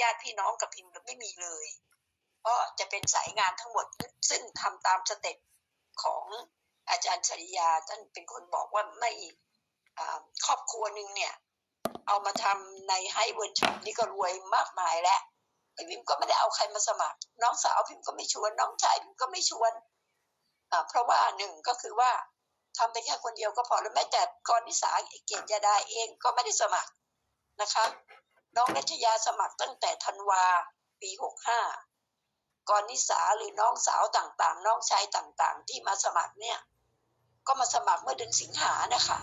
ญาติพี่น้องกับพิมพ์ไม่มีเลย เพราะจะเป็นสายงานทั้งหมดซึ่งทำตามสเต็ปของอาจารย์ชริยาท่านเป็นคนบอกว่าไม่ครอบครัวหนึ่งเนี่ย เอามาทำในไฮเวิร์ช็อปนี่ก็รวยมากมายแล้วพิมก็ไม่ได้เอาใครมาสมัคร น้องสาวพิมก็ไม่ชวน น้องชายพิมก็ไม่ชวนเพราะว่าหนึ่งก็คือว่าทำไปแค่คนเดียวก็พอแล้วแม้แต่กรนิสาเกียรติยาดาเองก็ไม่ได้สมัครนะคะ น้องนัชยาสมัครตั้งแต่ธันวาปีหกห้ากรนิสาหรือน้องสาวต่างๆ น้องชายต่างๆ ที่มาสมัครเนี่ย ก็มาสมัครเมื่อเดือนสิงหานะคะ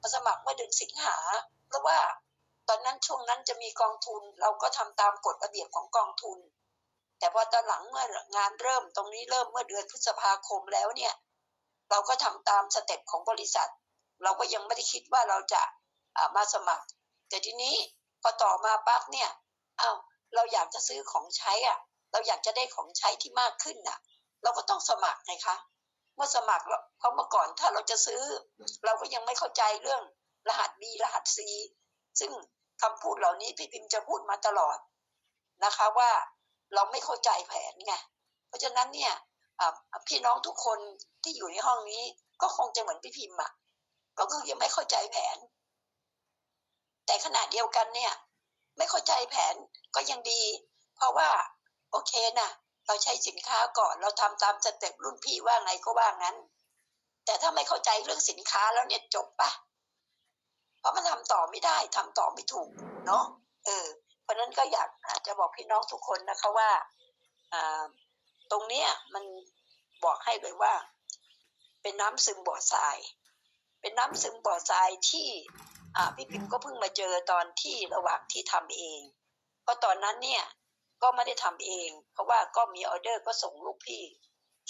มาสมัครเมื่อเดือนสิงหา เพราะว่าตอนนั้นช่วงนั้นจะมีกองทุน เราก็ทำตามกฎระเบียบของกองทุน แต่พอตอนหลังเมื่องานเริ่มตรงนี้เริ่มเมื่อเดือนพฤษภาคมแล้วเนี่ย เราก็ทำตามสเต็ปของบริษัท เราก็ยังไม่ได้คิดว่าเราจะมาสมัคร แต่ทีนี้ พอต่อมาปั๊บเนี่ยอ้าวเราอยากจะซื้อของใช้อะ เราอยากจะได้ของใช้ที่มากขึ้นน่ะ เราก็ต้องสมัครไงคะเมื่อสมัครเพราะเมื่อก่อนถ้าเราจะซื้อ เราก็ยังไม่เข้าใจเรื่องรหัส B รหัส C ซึ่งคำพูดเหล่านี้พี่พิมจะพูดมาตลอดนะคะว่าเราไม่เข้าใจแผนไงเพราะฉะนั้นเนี่ยพี่น้องทุกคนที่อยู่ในห้องนี้ก็คงจะเหมือนพี่พิมพ์อะก็คือยังไม่เข้าใจแผน แต่ขณะเดียวกันเนี่ย ไม่เข้าใจแผนก็ยังดี เพราะว่าโอเคนะเราใช้สินค้าก่อนเราทำตามสเต็ปรุ่นพี่ว่าไงก็ว่างั้น แต่ถ้าไม่เข้าใจเรื่องสินค้าแล้วเนี่ยจบปะเพราะมันทำต่อไม่ได้ทำต่อไม่ถูกเนาะเออ เพราะนั้นก็อยากจะบอกพี่น้องทุกคนนะคะว่าตรงเนี้ยมันบอกให้เลยว่า เป็นน้ำซึมบ่อทราย เป็นน้ำซึมบ่อทรายที่ พี่พิมก็เพิ่งมาเจอตอนที่ระหว่างที่ทำเอง เพราะตอนนั้นเนี่ยก็ไม่ได้ทำเอง เพราะว่าก็มีออเดอร์ก็ส่งลูกพี่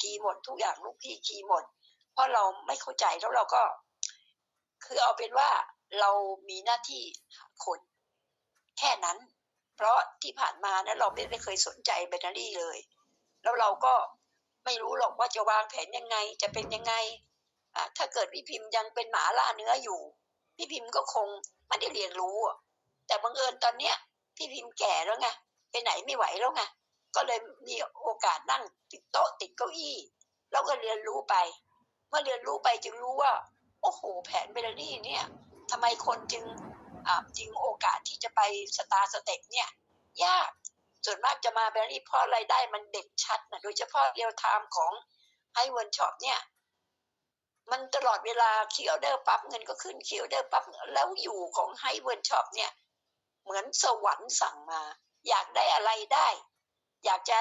คีย์หมดทุกอย่างลูกพี่คีย์หมด เพราะเราไม่เข้าใจแล้วเราก็ คือเอาเป็นว่าเรามีหน้าที่คนแค่นั้น เพราะที่ผ่านมานะเราไม่ได้เคยสนใจแบตเตอรี่เลย แล้วเราก็ไม่รู้หรอกว่าจะวางแผนยังไงจะเป็นยังไงอ่าถ้าเกิดพี่พิมพ์ยังเป็นหมาล่าเนื้ออยู่ พี่พิมพ์ก็คงไม่ได้เรียนรู้ แต่บังเอิญตอนเนี้ย พี่พิมพ์แก่แล้วไงไปไหนไม่ไหวแล้วไงก็เลยมีโอกาสนั่งติดโต๊ะติดเก้าอี้เราก็เรียนรู้ไป เมื่อเรียนรู้ไปจึงรู้ว่า โอ้โห แผนเบลลี่เนี่ยทำไมคนจึงจึงโอกาสที่จะไปสตาร์สเต็ปเนี่ย ยากส่วนมากจะมาแบรี่เพราะรายได้มันเด็กชัดนะโดยเฉพาะเรียลไทม์ของไฮเวิร์นช็อปเนี่ย มันตลอดเวลาเคีย์ออเดอร์ปั๊บเงินก็ขึ้นเคีย์ออเดอร์ปั๊บแล้วอยู่ของไฮเวิร์นช็อปเนี่ย เหมือนสวรรค์สั่งมา อยากได้อะไรได้ อยากจะ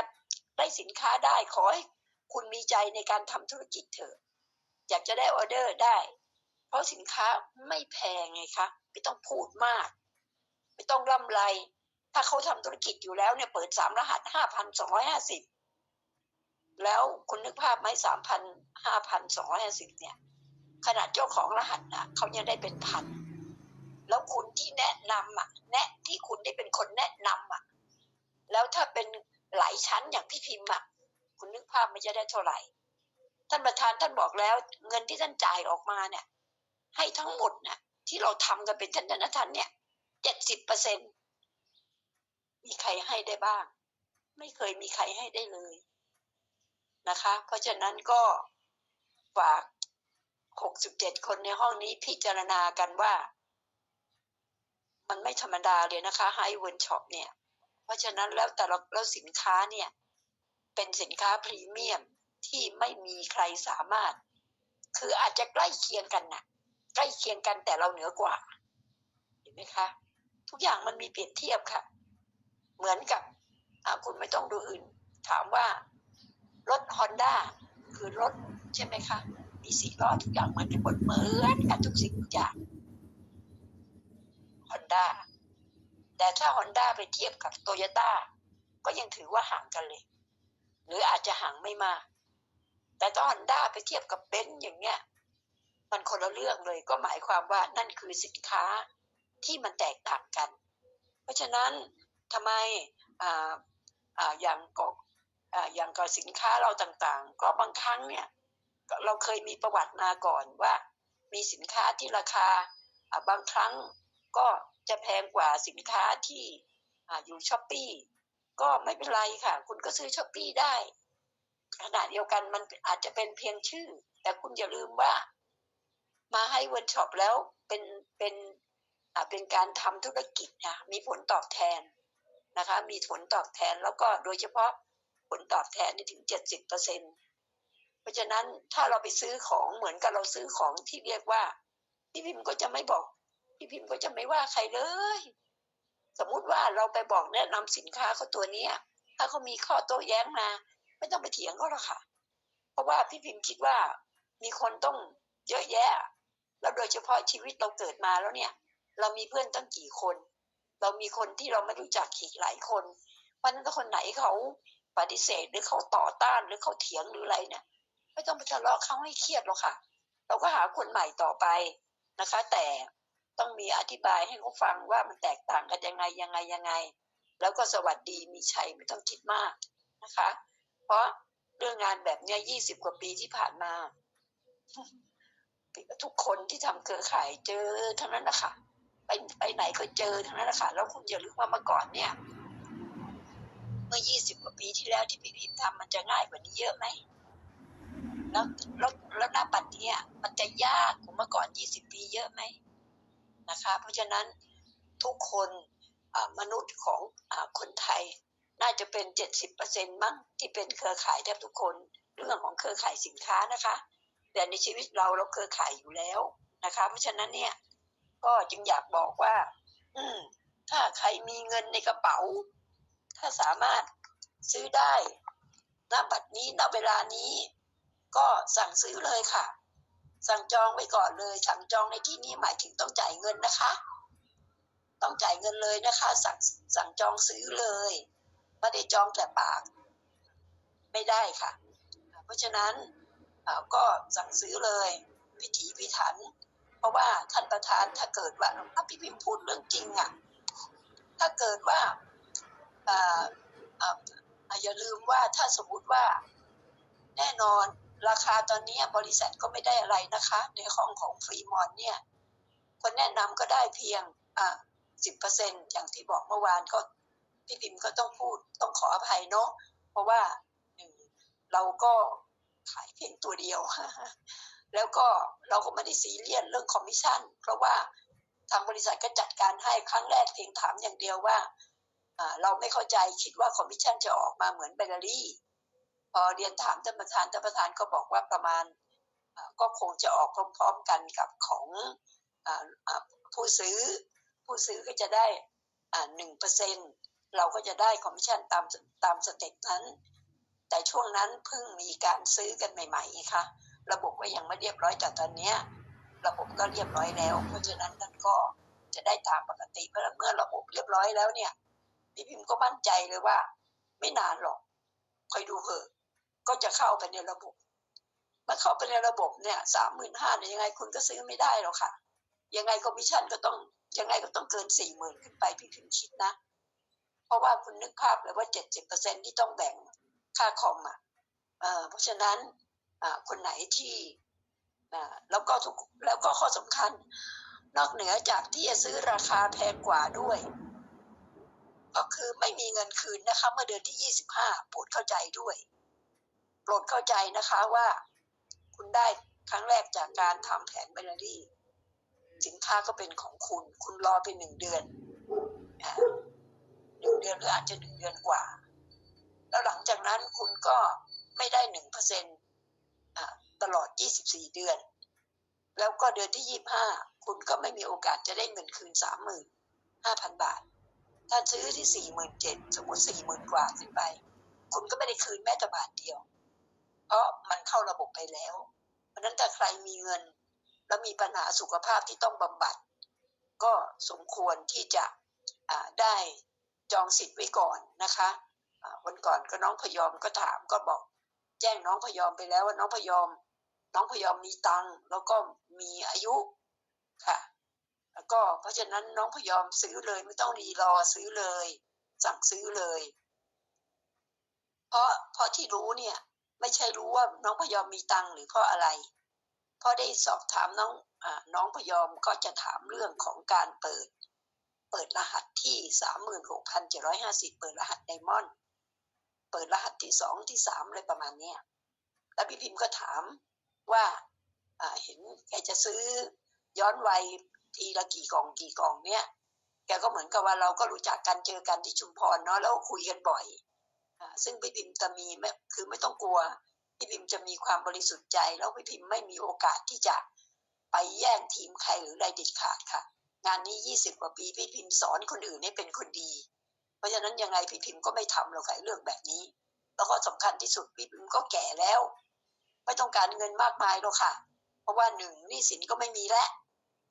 ได้สินค้าได้ขอให้คุณมีใจในการทำธุรกิจเถอะ อยากจะได้ออเดอร์ได้ เพราะสินค้าไม่แพงไงคะไม่ต้องพูดมาก ไม่ต้องร่ำไร ถ้าเขาทำธุรกิจอยู่แล้วเนี่ยเปิดสามรหัสห้าพันสองร้อยห้าสิบ แล้วคุณนึกภาพไหมสามพันห้าพันสองร้อยห้าสิบเนี่ย ขนาดเจ้าของรหัสนะเขายังได้เป็นพัน แล้วคุณที่แนะนำอะ แนะที่คุณได้เป็นคนแนะนำอะ แล้วถ้าเป็นหลายชั้นอย่างพี่พิมพ์อะ คุณนึกภาพมันจะได้เท่าไหร่ ท่านประธานท่านบอกแล้ว เงินที่ท่านจ่ายออกมาเนี่ย ให้ทั้งหมดเนี่ยที่เราทำกันเป็นทันททันเนี่ยเจ็ดสิบเปอร์เซ็นต์มีใครให้ได้บ้าง ไม่เคยมีใครให้ได้เลย นะคะ เพราะฉะนั้นก็ฝากหกสิบเจ็ดคนในห้องนี้พิจารณากันว่า มันไม่ธรรมดาเลยนะคะไฮเวิร์นช็อปเนี่ย เพราะฉะนั้นแล้วแต่เราแล้วสินค้าเนี่ย เป็นสินค้าพรีเมียมที่ไม่มีใครสามารถ คืออาจจะใกล้เคียงกันน่ะ ใกล้เคียงกันแต่เราเหนือกว่าเห็นไหมคะ ทุกอย่างมันมีเปรียบเทียบค่ะ เหมือนกับคุณไม่ต้องดูอื่น ถามว่า รถฮอนด้าคือรถใช่ไหมคะ มีสีล้อทุกอย่างเหมือนกันหมดเหมือนกันทุกสิ่งทุกอย่างฮอนด้าแต่ถ้าฮอนด้าไปเทียบกับโตโยต้าก็ยังถือว่าห่างกันเลย หรืออาจจะห่างไม่มาก แต่ถ้าฮอนด้าไปเทียบกับเบนซ์อย่างเงี้ยมันคนละเรื่องเลยก็หมายความว่านั่นคือสินค้าที่มันแตกต่างกัน เพราะฉะนั้นทำไมอออย่างก็ อ่าอย่างกับสินค้าเราต่างๆ ก็บางครั้งเนี่ยเราเคยมีประวัติมาก่อนว่า มีสินค้าที่ราคาบางครั้งก็จะแพงกว่าสินค้าที่อ่าอยู่ช้อปปี้ก็ไม่เป็นไรค่ะ คุณก็ซื้อช้อปปี้ได้ขณะเดียวกันมันอาจจะเป็นเพียงชื่อ แต่คุณอย่าลืมว่า มาให้เวิร์ช็อปแล้วเป็นเป็นอ่าเป็นการทำธุรกิจนะมีผลตอบแทนนะคะ มีผลตอบแทนแล้วก็โดยเฉพาะ ผลตอบแทนนี่ถึงเจ็ดสิบเปอร์เซ็นเพราะฉะนั้นถ้าเราไปซื้อของเหมือนกับเราซื้อของที่เรียกว่า พี่พิมพ์ก็จะไม่บอก พี่พิมพ์ก็จะไม่ว่าใครเลย สมมุติว่าเราไปบอกแนะนำสินค้าเขาตัวเนี้ย ถ้าเขามีข้อโต้แย้งมา ไม่ต้องไปเถียงเขาหรอกค่ะ เพราะว่าพี่พิมพ์คิดว่ามีคนต้องเยอะแยะ แล้วโดยเฉพาะชีวิตเราเกิดมาแล้วเนี่ย เรามีเพื่อนตั้งกี่คน เรามีคนที่เราไม่รู้จักอีกหลายคนเพราะฉะนั้นถ้าคนไหนเขา ปฏิเสธหรือเขาต่อต้านหรือเขาเถียงหรืออะไรเนี่ยไม่ต้องไปทะเลาะเขาให้เครียดหรอกค่ะ เราก็หาคนใหม่ต่อไปนะคะ แต่ต้องมีอธิบายให้เขาฟังว่ามันแตกต่างกันยังไงยังไงยังไง แล้วก็สวัสดีมีชัยไม่ต้องคิดมากนะคะ เพราะเรื่องงานแบบเนี้ยยี่สิบกว่าปีที่ผ่านมาทุกคนที่ทำเครือข่ายเจอทั้งนั้นนะคะไปไปไหนก็เจอทั้งนั้นนะคะแล้วคุณอย่าลืมว่าเมื่อก่อนเนี่ย เมื่อยี่สิบกว่าปีที่แล้วที่พี่พิมทำมันจะง่ายกว่านี้เยอะไหมแล้วแล้วแล้วหน้าปัจเนี้ยมันจะยากกว่าเมื่อก่อนยี่สิบปีเยอะไหมนะคะ เพราะฉะนั้นทุกคนมนุษย์ของอคนไทยน่าจะเป็นเจ็ดสิบเปอร์เซ็นมั้งที่เป็นเครือข่ายแทบทุกคนเรื่องของเครือข่ายสินค้านะคะ แต่ในชีวิตเราเราเครือข่ายอยู่แล้วนะคะ เพราะฉะนั้นเนี่ยก็จึงอยากบอกว่า อืถ้าใครมีเงินในกระเป๋า ถ้าสามารถซื้อได้ณบัดนี้ณเวลานี้ ก็สั่งซื้อเลยค่ะ สั่งจองไว้ก่อนเลย สั่งจองในที่นี้หมายถึงต้องจ่ายเงินนะคะ ต้องจ่ายเงินเลยนะคะ สั่งสั่งจองซื้อเลยไม่ได้จองแต่ปาก ไม่ได้ค่ะ เพราะฉะนั้นก็สั่งซื้อเลยพิถีพิถัน เพราะว่าท่านประธานถ้าเกิดว่าถ้าพี่พิมพ์พูดเรื่องจริงอะ ถ้าเกิดว่า อย่าลืมว่าถ้าสมมุติว่าแน่นอนราคาตอนนี้บริษัทก็ไม่ได้อะไรนะคะ ในห้องของฟรีมอนเนี่ยคนแนะนำก็ได้เพียงสิบเปอร์เซ็นอย่างที่บอกเมื่อวานก็พี่พิมพ์ก็ต้องพูดต้องขออภัยเนาะเพราะว่าหนึ่งเราก็ขายเพียงตัวเดียว แล้วก็เราก็ไม่ได้ซีเรียสเรื่องคอมมิชชั่น เพราะว่าทางบริษัทก็จัดการให้ครั้งแรกเพียงถามอย่างเดียวว่า เราไม่เข้าใจคิดว่าคอมมิชชั่นจะออกมาเหมือนแบตเตอรี่ พอเรียนถามท่านประธานท่านประธานก็บอกว่าประมาณก็คงจะออกพร้อมๆกันกับของผู้ซื้อ ผู้ซื้อก็จะได้หนึ่งเปอร์เซ็นเราก็จะได้คอมมิชชั่นตามตามสเต็ปนั้น แต่ช่วงนั้นเพิ่งมีการซื้อกันใหม่ๆค่ะระบบก็ยังไม่เรียบร้อยแต่ตอนนี้ระบบก็เรียบร้อยแล้ว เพราะฉะนั้นท่านก็จะได้ตามปกติเพราะเมื่อระบบเรียบร้อยแล้วเนี่ย พี่พิมพ์ก็มั่นใจเลยว่า ไม่นานหรอกคอยดูเถอะก็จะเข้าไปในระบบมาเข้าไปในระบบเนี่ยสามหมื่นห้าเนี่ยยังไงคุณก็ซื้อไม่ได้หรอกค่ะ ยังไงคอมมิชชั่นก็ต้องยังไงก็ต้องเกินสี่หมื่นขึ้นไปพี่พิมพ์คิดนะ เพราะว่าคุณนึกภาพเลยว่าเจ็ดสิบเปอร์เซ็นที่ต้องแบ่งค่าคอมอะเพราะฉะนั้นคนไหนที่แล้วก็แล้วก็ข้อสำคัญ นอกเหนือจากที่จะซื้อราคาแพงกว่าด้วย ก็คือไม่มีเงินคืนนะคะ เมื่อเดือนที่ยี่สิบห้าโปรดเข้าใจด้วย โปรดเข้าใจนะคะว่า คุณได้ครั้งแรกจากการทำแผนเบลลรี่สินค้าก็เป็นของคุณ คุณรอไปหนึ่งเดือนหนึ่งเดือนหรืออาจจะหนึ่งเดือนกว่า แล้วหลังจากนั้นคุณก็ไม่ได้หนึ่งเปอร์เซ็นตลอด24เดือน แล้วก็เดือนที่25คุณก็ไม่มีโอกาสจะได้เงินคืน35,000บาท ถ้าซื้อที่47,000สมมติ40,000กว่าขึ้นไป คุณก็ไม่ได้คืนแม้แต่บาทเดียว เพราะมันเข้าระบบไปแล้ว เพราะนั้นถ้าใครมีเงิน แล้วมีปัญหาสุขภาพที่ต้องบำบัด ก็สมควรที่จะได้จองสิทธิ์ไว้ก่อนนะคะวันก่อนก็น้องพยอมก็ถามก็บอกแจ้งน้องพยอมไปแล้วว่าน้องพยอม น้องพยอมมีตังค์แล้วก็มีอายุค่ะ แล้วก็เพราะฉะนั้นน้องพยอมซื้อเลยไม่ต้องรีรอซื้อเลย สั่งซื้อเลย เพราะเพราะที่รู้เนี่ย ไม่ใช่รู้ว่าน้องพยอมมีตังหรือเพราะอะไร เพราะได้สอบถามน้องอน้องพยอมก็จะถามเรื่องของการเปิด เปิดรหัสที่สามหมื่นหกพันเจ็ดร้อยห้าสิบเปิดรหัสไดมอนด์เปิดรหัสที่สองที่สามอะไรประมาณเนี้ยแล้วพี่พิมพ์ก็ถามว่าอ่าเห็นแกจะซื้อย้อนวัย ทีละกี่กล่องกี่กล่องเนี่ยแกก็เหมือนกับว่าเราก็รู้จักกันเจอกันที่ชุมพรเนาะแล้วคุยกันบ่อยอซึ่งพี่พิมจะมีไม่คือไม่ต้องกลัวพี่พิมจะมีความบริสุทธิ์ใจ แล้วพี่พิมไม่มีโอกาสที่จะไปแย่งทีมใครหรืออะไรเด็ดขาดค่ะ งานนี้ยี่สิบกว่าปีพี่พิมสอนคนอื่นให้เป็นคนดี เพราะฉะนั้นยังไงพี่พิมก็ไม่ทำหรอกค่ะเรื่องแบบนี้ แล้วก็สำคัญที่สุดพี่พิมก็แก่แล้ว ไม่ต้องการเงินมากมายหรอกค่ะ เพราะว่าหนึ่งนี้สินก็ไม่มีแล้ว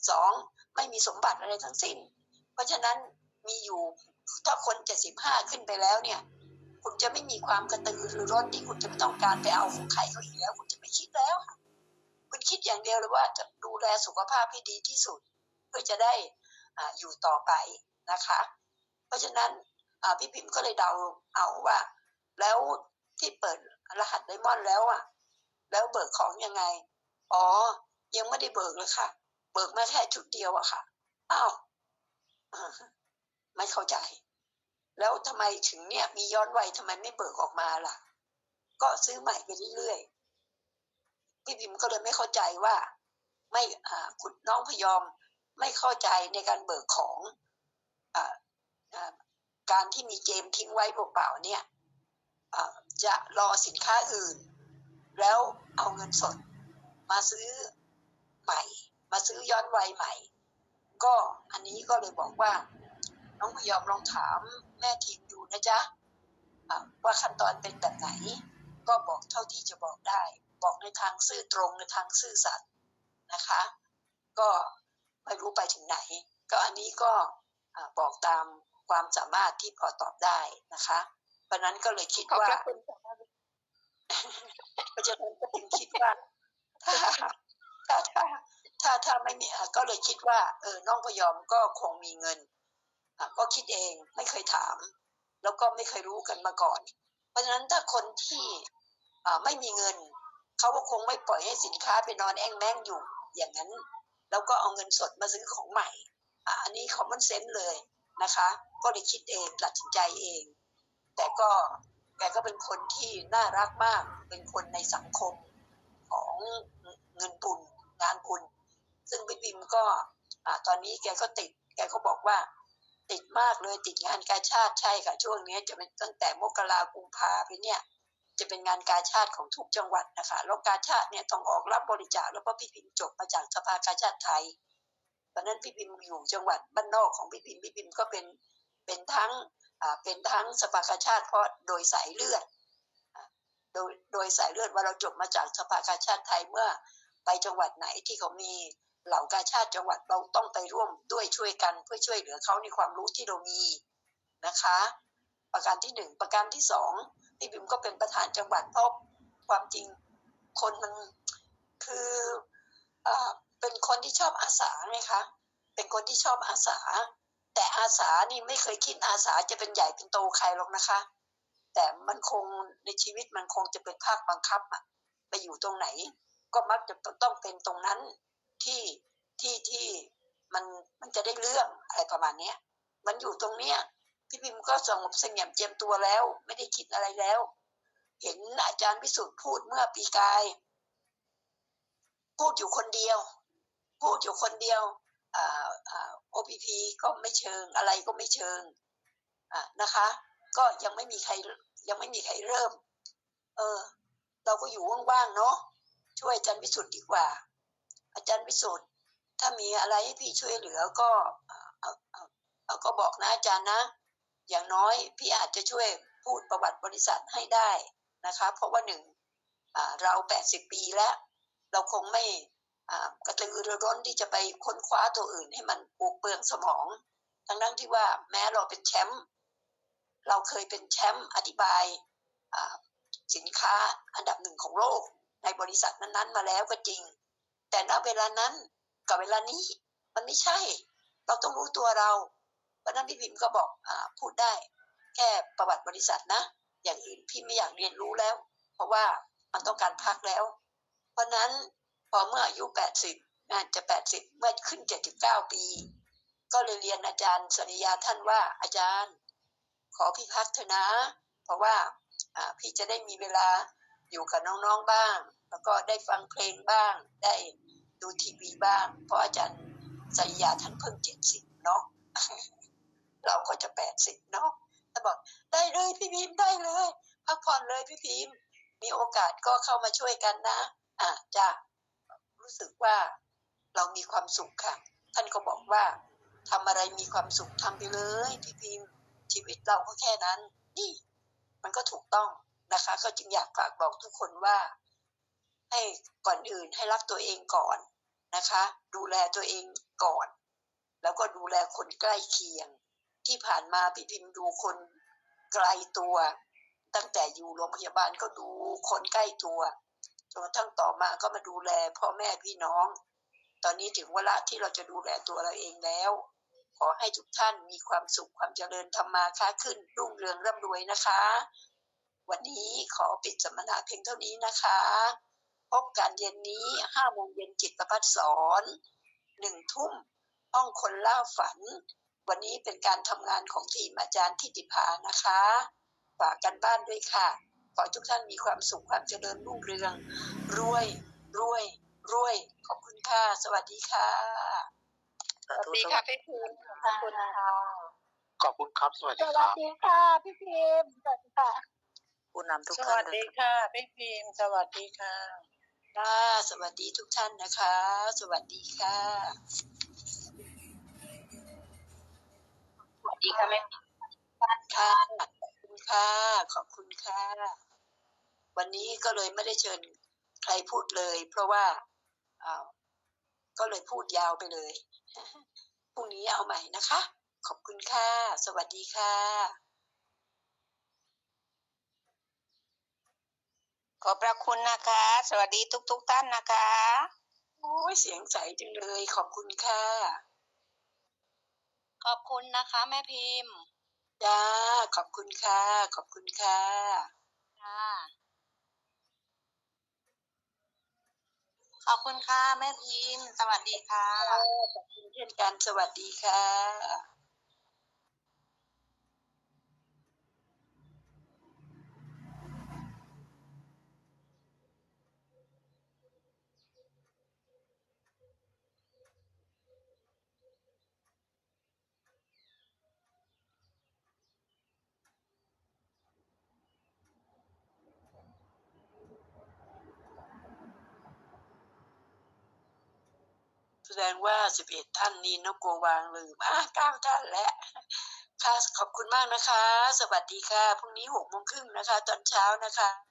สองไม่มีสมบัติอะไรทั้งสิ้น เพราะฉะนั้นมีอยู่ถ้าคนเจ็ดสิบห้าขึ้นไปแล้วเนี่ย คุณจะไม่มีความกระตือรือร้นที่คุณจะไม่ต้องการไปเอาของใครเขาอีกแล้ว คุณจะไม่คิดแล้ว คุณคิดอย่างเดียวเลยว่าจะดูแลสุขภาพให้ดีที่สุด เพื่อจะได้ออยู่ต่อไปนะคะ เพราะฉะนั้นพี่พิมพ์ก็เลยเดาเอาว่า แล้วที่เปิดรหัสไดมอนด์แล้วอะ แล้วเบิกของยังไง อ๋อ ยังไม่ได้เบิกเลยค่ะ เบิกมาแค่ชุดเดียวอะค่ะอ้าวไม่เข้าใจ แล้วทำไมถึงเนี่ย มีย้อนวัยทำไมไม่เบิกออกมาล่ะ ก็ซื้อใหม่ไปเรื่อยๆพี่พิมก็เลยไม่เข้าใจว่า ไม่อ่าคุณน้องพยอมไม่เข้าใจในการเบิกของอ่าอ่าการที่มีเจมทิ้งไว้เปล่าๆเนี่ยจะรอสินค้าอื่น แล้วเอาเงินสดมาซื้อใหม่ มาซื้อย้อนวัยใหม่ ก็อันนี้ก็เลยบอกว่า น้องพยอมลองถามแม่ทีมดูนะจ๊ะอ่าว่าขั้นตอนเป็นแบบไหน ก็บอกเท่าที่จะบอกได้ บอกในทางซื่อตรงในทางซื่อสัตย์นะคะ ก็ไม่รู้ไปถึงไหน ก็อันนี้ก็อ่าบอกตามความสามารถที่พอตอบได้นะคะเพราะนั้นก็เลยคิดขอบว่าพระคุณค่ะเพราะฉะนั้นก็ถึงคิดว่าถ้าถ้า ถ้าถ้าไม่มีก็เลยคิดว่า เออน้องพยอมก็คงมีเงินก็คิดเองไม่เคยถาม แล้วก็ไม่เคยรู้กันมาก่อน เพราะฉะนั้นถ้าคนที่ไม่มีเงินเขาก็คงไม่ปล่อยให้สินค้าไปนอนแอ่งแม่งอยู่อย่างนั้น แล้วก็เอาเงินสดมาซื้อของใหม่อันนี้คอมมอนเซนส์เลยนะคะ ก็เลยคิดเองตัดสินใจเอง แต่ก็แกก็เป็นคนที่น่ารักมาก เป็นคนในสังคมของเงินบุญงานบุญ ซึ่งพี่บิมก็อตอนนี้แกก็ติด แกก็บอกว่าติดมากเลยติดงานกาชาติใช่ค่ะ ช่วงนี้จะเป็นตั้งแต่มกรากุมภาไปเนี่ย จะเป็นงานกาชาติของทุกจังหวัดนะคะแล้วกาชาติเนี่ยต้องออกรับบริจาคแล้วเพราะพี่พิมจบมาจากสภากาชาติไทยเพราะนั้นพี่พิมอยู่จังหวัดบ้านนอกของพี่พิมพี่พิมก็เป็นเป็นทั้งเป็นทั้งสภากาชาติเพราะโดยสายเลือดโดยโดยสายเลือดว่าเราจบมาจากสภากาชาติไทยเมื่อไปจังหวัดไหนที่เขามี เหล่ากาชาติจังหวัดเราต้องไปร่วมด้วยช่วยกันเพื่อช่วยเหลือเขาในความรู้ที่เรามีนะคะ ประการที่หนึ่งประการที่สองพี่บิมก็เป็นประธานจังหวัดเพราะความจริงคนมันคืออ่เป็นคนที่ชอบอาสาไงคะเป็นคนที่ชอบอาสา แต่อาสานี่ไม่เคยคิดอาสาจะเป็นใหญ่เป็นโตใครหรอกนะคะ แต่มันคงในชีวิตมันคงจะเป็นภาคบังคับอะไปอยู่ตรงไหน ก็มักจะต้องเป็นตรงนั้น ที่ที่ที่มันมันจะได้เรื่องอะไรประมาณเนี้ย มันอยู่ตรงเนี้ยพี่พิมก็สงบเสงี่ยมเจียมตัวแล้ว ไม่ได้คิดอะไรแล้ว เห็นอาจารย์พิสุทธิ์พูดเมื่อปีกาย พูดอยู่คนเดียว พูดอยู่คนเดียวอ่าอ่า OPP ก็ไม่เชิงอะไรก็ไม่เชิงอ่านะคะ ก็ยังไม่มีใครยังไม่มีใครเริ่ม เออ เราก็อยู่ว่างๆเนาะช่วยอาจารย์พิสุทธิ์ดีกว่า อาจารย์พิสุทธิ์ถ้ามีอะไรให้พี่ช่วยเหลือก็เอาก็บอกนะอาจารย์นะ อย่างน้อยพี่อาจจะช่วยพูดประวัติบริษัทให้ได้นะคะเพราะว่าหนึ่งเราแปดสิบปีแล้ว เราคงไม่กระตือรือร้นที่จะไปค้นคว้าตัวอื่นให้มันปลูกเปลืองสมอง ทั้งนั้นที่ว่าแม้เราเป็นแชมป์เราเคยเป็นแชมป์อธิบายสินค้าอันดับหนึ่งของโลกในบริษัทนั้น ๆ มาแล้วก็จริง แต่ณเวลานั้นกับเวลานี้มันไม่ใช่ เราต้องรู้ตัวเราเพราะนั้นพี่พิมก็บอกอาพูดได้ แค่ประวัติบริษัทนะ อย่างอื่นพี่ไม่อยากเรียนรู้แล้ว เพราะว่ามันต้องการพักแล้ว เพราะนั้นพอเมื่ออายุ 80น่าจะ 80 เมื่อขึ้น 79 ปี ก็เลยเรียนอาจารย์สริยาท่านว่าอาจารย์ ขอพี่พักเถอะนะ เพราะว่าอ่าพี่จะได้มีเวลาอยู่กับน้องๆบ้าง แล้วก็ได้ฟังเพลงบ้าง ได้ดูทีวีบ้าง เพราะอาจารย์สริยาท่านเพิ่งเจ็ดสิบเนาะเราก็จะแปดสิบเนาะท่านบอกได้เลยพี่พิมพ์ได้เลยพักผ่อนเลยพี่พิมพ์ มีโอกาสก็เข้ามาช่วยกันนะอะจ้ะรู้สึกว่าเรามีความสุขค่ะ ท่านก็บอกว่าทำอะไรมีความสุขทำไปเลยพี่พิมพ์ชีวิตเราก็แค่นั้น นี่ มันก็ถูกต้องนะคะ ก็จึงอยากฝากบอกทุกคนว่า ให้ก่อนอื่นให้รักตัวเองก่อนนะคะ ดูแลตัวเองก่อน แล้วก็ดูแลคนใกล้เคียง ที่ผ่านมาพี่พิมพ์ดูคนไกลตัว ตั้งแต่อยู่โรงพยาบาลก็ดูคนใกล้ตัวจนกระทั่งต่อมาก็มาดูแลพ่อแม่พี่น้อง ตอนนี้ถึงเวลาที่เราจะดูแลตัวเราเองแล้ว ขอให้ทุกท่านมีความสุขความเจริญธรรมาค้าขึ้นรุ่งเรืองร่ำรวยนะคะ วันนี้ขอปิดสัมมนาเพียงเท่านี้นะคะ พบกันเย็นนี้ห้าโมงเย็นจิตประพัฒสอนหนึ่งทุ่มห้องคนล่าฝัน วันนี้เป็นการทำงานของทีมอาจารย์ทิติภานะคะฝากกันบ้านด้วยค่ะ ขอให้ทุกท่านมีความสุขความเจริญรุ่งเรือง รวยรวยรวย ขอบคุณค่ะ สวัสดีค่ะสาธุดีค่ะพี่ภูมิขอบคุณค่ะ ขอบคุณครับ สวัสสดีควัรัสบดีค่ะพี่พิมพ์สวัสดีค่ะผู้นำทุกสท่าวันสดีค่ะพี่พิมพ์สวัสดีค่ะ ค่ะสวัสดีทุกท่านนะคะ สวัสดีค่ะ สวัสดีค่ะแม่ค่ะขอบคุณค่ะ ขอบคุณค่ะ วันนี้ก็เลยไม่ได้เชิญใครพูดเลย เพราะว่าอาก็เลยพูดยาวไปเลย พรุ่งนี้เอาใหม่นะคะ ขอบคุณค่ะ สวัสดีค่ะ ขอบพระคุณนะคะ สวัสดีทุกๆท่านนะคะ โอ้ยเสียงใสจังเลย ขอบคุณค่ะ ขอบคุณนะคะ แม่พิมพ์จ้าขอบคุณค่ะ ขอบคุณค่ะค่ะขอบคุณค่ะ แม่พิมพ์ สวัสดีค่ะ ขอบคุณเช่นกันสวัสดีค่ะ ดงว่าสิบเอ็ดท่านนี้นกโกวางลืมอะเก้าท่านแล้วค่ะขอบคุณมากนะคะ สวัสดีค่ะพรุ่งนี้หกโมงครึ่งนะคะ ตอนเช้านะคะ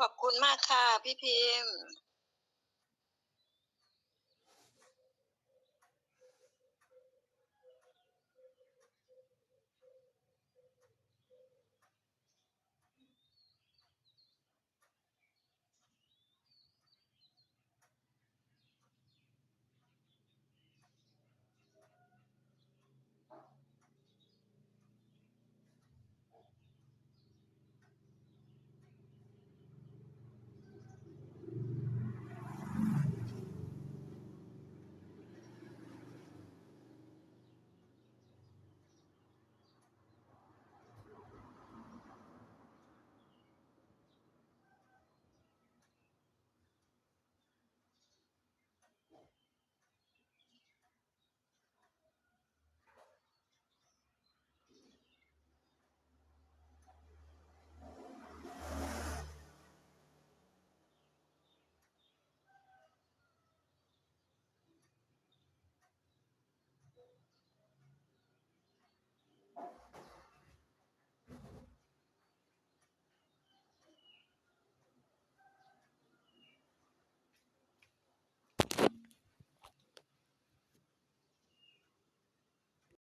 ขอบคุณมากค่ะพี่พิมพ์